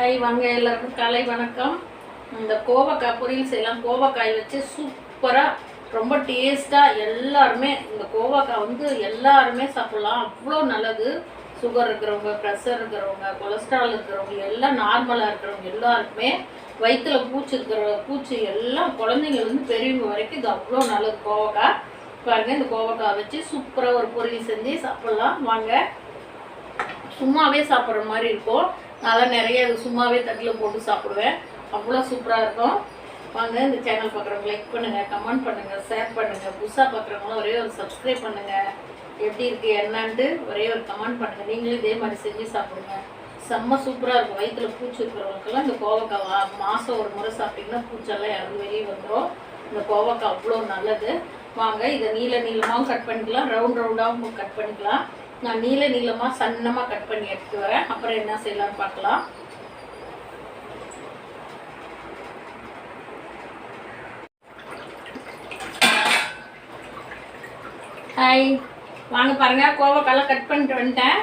Hi வாங்க எல்லாருக்கும் காலை வணக்கம். இந்த கோவக்காய் பொரியல் செய்யலாம். கோவக்காய் வச்சு சூப்பராக ரொம்ப டேஸ்ட்டாக எல்லாருமே இந்த கோவக்காய் வந்து எல்லாருமே சாப்பிட்லாம். அவ்வளோ நல்லது. சுகர் இருக்கிறவங்க ப்ரெஷர் இருக்கிறவங்க கொலஸ்ட்ரால் இருக்கிறவங்க எல்லாம் நார்மலாக இருக்கிறவங்க எல்லாருக்குமே வயிற்றுல பூச்சி இருக்கிற பூச்சி எல்லாம் குழந்தைங்கள்லேருந்து பெரியவங்க வரைக்கும் இது அவ்வளோ நல்லது கோவக்காய். பாருங்கள் இந்த கோவக்காய் வச்சு சூப்பராக ஒரு பொரியல் செஞ்சு சாப்பிட்லாம். வாங்க. சும்மாவே சாப்பிட்ற மாதிரி இருக்கும். நான் நிறைய சும்மாவே தட்டில் போட்டு சாப்பிடுவேன். அவ்வளோ சூப்பராக இருக்கும். வாங்க இந்த சேனல் பார்க்குறவங்க லைக் பண்ணுங்கள் கமெண்ட் பண்ணுங்கள் ஷேர் பண்ணுங்கள் புதுசாக பார்க்குறவங்களும் ஒரே ஒரு சப்ஸ்கிரைப் பண்ணுங்கள் எப்படி இருக்குது என்னான்ட்டு ஒரே ஒரு கமெண்ட் பண்ணுங்கள் நீங்களும் இதே மாதிரி செஞ்சு சாப்பிடுங்க. செம்ம சூப்பராக இருக்கும். வயிற்றுல பூச்சி இருக்கிறவங்களுக்கெல்லாம் இந்த கோவக்காய் மாதம் ஒரு முறை சாப்பிட்டிங்கன்னா பூச்செல்லாம் இறந்து வெளியே வந்துடும் இந்த கோவக்காய் அவ்வளோ நல்லது. வாங்க இதை நீல நீளமாகவும் கட் பண்ணிக்கலாம். ரவுண்ட் ரவுண்டாகவும் கட் பண்ணிக்கலாம். நான் நீல நீளமாக சன்னமாக கட் பண்ணி எடுத்துட்டு வரேன். அப்புறம் என்ன செய்யலாம்னு பார்க்கலாம். ஹாய் வாங்க பாருங்க. கோவக்காயெல்லாம் கட் பண்ணிட்டு வந்துட்டேன்.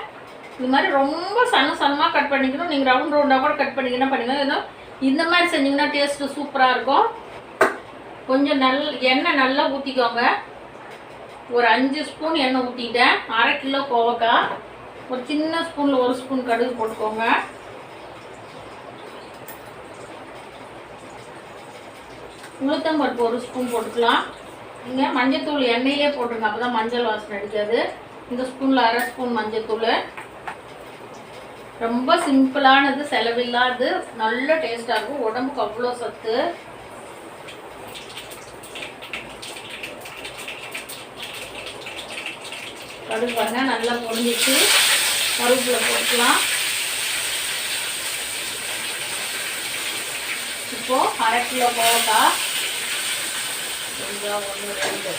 இது மாதிரி ரொம்ப சன்ன சன்னமாக கட் பண்ணிக்கணும். நீங்கள் ரவுண்ட் ரவுண்டாக கூட கட் பண்ணிக்கணும் பண்ணுங்க? ஏதோ இந்த மாதிரி செஞ்சிங்கன்னா டேஸ்ட்டு சூப்பராக இருக்கும். கொஞ்சம் நல் எண்ணெய் நல்லா ஊற்றிக்கோங்க ஒரு அஞ்சு ஸ்பூன் எண்ணெய் ஊற்றிட்டேன் அரை கிலோ கோவக்காய். ஒரு சின்ன ஸ்பூனில் ஒரு ஸ்பூன் கடுகு போட்டுக்கோங்க. உளுத்தம்பருப்பு ஒரு ஸ்பூன் போட்டுக்கலாம். நீங்கள் மஞ்சத்தூள் எண்ணெயிலே போட்டுருங்க அப்போ தான் மஞ்சள் வாசனை அடிக்காது. இந்த ஸ்பூனில் அரை ஸ்பூன் மஞ்சத்தூள். ரொம்ப சிம்பிளானது செலவில்லாது நல்ல டேஸ்ட்டாக இருக்கும். உடம்புக்கு அவ்வளோ சத்து. கடுகு பாருங்க நல்லா பொரிஞ்சிச்சு. கருவேப்பிலை போட்டுக்கலாம். இப்போ அரை கிலோ போட்டா கொஞ்சம் ஒன்று ரெண்டு.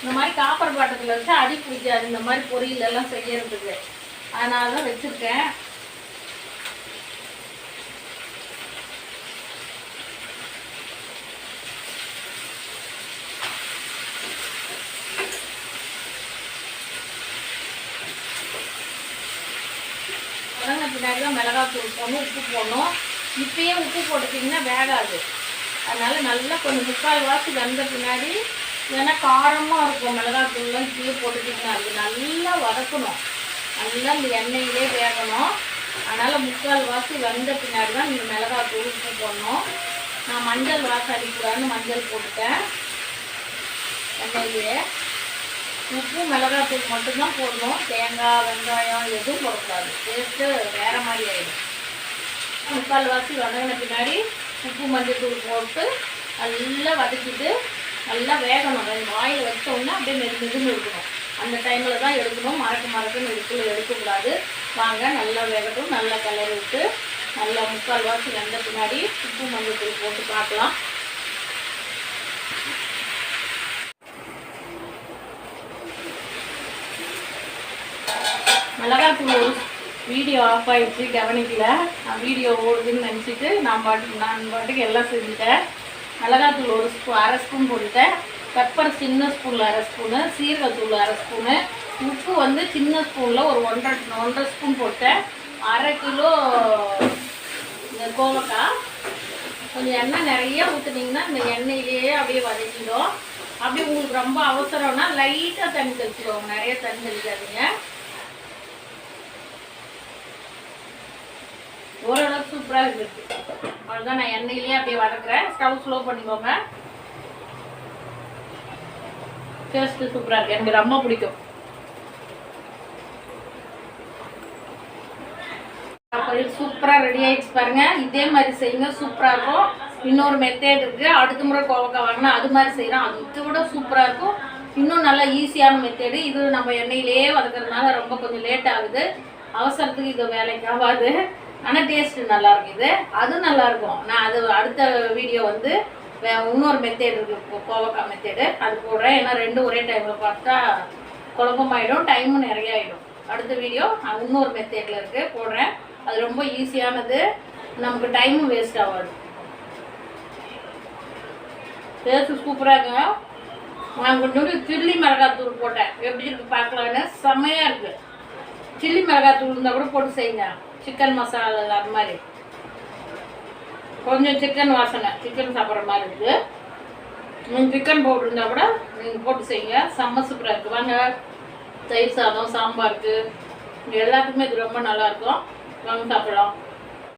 இந்த மாதிரி காப்பர் பாட்டத்தில் வச்சு அடி பிடிக்காது இந்த மாதிரி பொரியல் எல்லாம் செய்யறதுக்கு. அதனால தான் வச்சுருக்கேன். வதங்கின பின்னாடி தான் மிளகாத்தூள் போடணும் உப்பு போடணும். இப்பயே உப்பு போட்டுட்டிங்கன்னா வேகாது. அதனால் நல்லா கொஞ்சம் முக்கால் வாசி வெந்த பின்னாடி ஏன்னா காரமாக இருக்கும் மிளகாத்தூள்லாம் இப்பயே போட்டுட்டிங்கன்னா அது நல்லா வதக்கணும். நல்லா இந்த எண்ணெயிலே வேகணும். அதனால் முக்கால் வாசி வெந்த பின்னாடி தான் நீங்கள் மிளகாத்தூள் உப்பு போடணும். நான் மஞ்சள் வாசம் அடிக்கூடாதுன்னு மஞ்சள் போட்டுட்டேன். எண்ணெயிலே. உப்பு மிளகாத்தூள் மட்டும்தான் போடணும் தேங்காய் வெங்காயம் எதுவும் போடக்கூடாது. டேஸ்ட்டு வேறு மாதிரி ஆகிடும் முக்கால் வாசி வதங்கின பின்னாடி உப்பு மஞ்சத்தூள் போட்டு நல்லா வதக்கிட்டு நல்லா வேகணும். ரெண்டு வாயில் வச்சோன்னா அப்படியே மெது மெதுன்னு இருக்கணும் அந்த டைமில் தான் எடுக்கணும். மறக்க மறக்குன்னு எடுக்கல எடுக்கக்கூடாது. வாங்க நல்லா வேகட்டும். நல்லா கலர் விட்டு நல்லா முக்கால் வாசி வெந்த பின்னாடி உப்பு மஞ்சத்தூள் போட்டு பார்க்கலாம். மிளகாத்தூள் ஒரு வீடியோ ஆஃப் ஆயிடுச்சு கவனிக்கல. நான் வீடியோ ஓடுதுன்னு நினச்சிட்டு நான் பாட்டுக்கு நான் பாட்டுக்கு எல்லாம் செஞ்சுட்டேன். மிளகாத்தூள் ஒரு ஸ்பூ அரை ஸ்பூன் போட்டுட்டேன். பெப்பர் சின்ன ஸ்பூனில் அரை ஸ்பூனு சீரகத்தூள் அரை ஸ்பூனு உப்பு வந்து சின்ன ஸ்பூனில் ஒரு ஒன்றரை ஒன்றரை ஸ்பூன் போட்டேன். அரை கிலோ இந்த கோவக்காய். கொஞ்சம் எண்ணெய் நிறைய ஊற்றுனீங்கன்னா இந்த எண்ணெயிலேயே அப்படியே வதக்கிடும். அப்படியே உங்களுக்கு ரொம்ப அவசரம்னா லைட்டாக தண்ணி தெளிச்சுக்கோங்க. நிறைய தண்ணி தெளிக்காதீங்க. ஓரளவுக்கு சூப்பராக இருக்கு அவ்வளோதான் நான் எண்ணெயிலேயே அப்படியே வதக்குறேன். ஸ்டவ் ஸ்லோ பண்ணிக்கோங்க. டேஸ்ட்டு சூப்பராக இருக்கு. எனக்கு ரொம்ப பிடிக்கும். சூப்பராக ரெடி ஆயிடுச்சு பாருங்க. இதே மாதிரி செய்யுங்க. சூப்பராக இருக்கும். இன்னொரு மெத்தேட் இருக்கு. அடுத்த முறை கோவக்காய் வாங்கினா அது மாதிரி செய்கிறோம் அது இதை விட சூப்பராக இருக்கும். இன்னும் நல்லா ஈஸியான மெத்தேடு இது நம்ம எண்ணெயிலேயே வளர்க்குறதுனால ரொம்ப கொஞ்சம் லேட் ஆகுது. அவசரத்துக்கு இது வேலைக்கு ஆகாது. ஆனால் டேஸ்ட்டு நல்லா இருக்கும் இது. அது நல்லா இருக்கும் நான் அது அடுத்த வீடியோ வந்து இன்னொரு மெத்தேடு இருக்கு கோவக்காய் மெத்தேடு அது போடுறேன். ஏன்னா ரெண்டும் ஒரே டைமில் பார்த்தா குழப்பமாயிடும் டைமும் நிறைய ஆயிடும் அடுத்த வீடியோ இன்னொரு மெத்தேடில் இருக்குது போடுறேன். அது ரொம்ப ஈஸியானது நமக்கு டைமும் வேஸ்ட் ஆகாது. டேஸ்ட்டு சூப்பராக இருக்குங்க. நான் கொஞ்சோண்டு சில்லி மிளகாத்தூள் போட்டேன். எப்படி இருக்கு பார்க்கலான்னு? செம்மையாக இருக்குது சில்லி மிளகாத்தூள் இருந்தால் கூட போட்டு செய்யுங்க. சிக்கன் மசாலா அது மாதிரி. கொஞ்சம் சிக்கன் வாசனை சிக்கன் சாப்பிட்ற மாதிரி இருக்குது. நீங்கள் சிக்கன் போட்டிருந்தா கூட நீங்கள் போட்டு செய்யுங்க செம்ம சூப்பராக இருக்குது வாங்க தயிர் சாதம் சாம்பாருக்கு எல்லாத்துக்குமே இது ரொம்ப நல்லா இருக்கும். வாங்க சாப்பிடலாம்.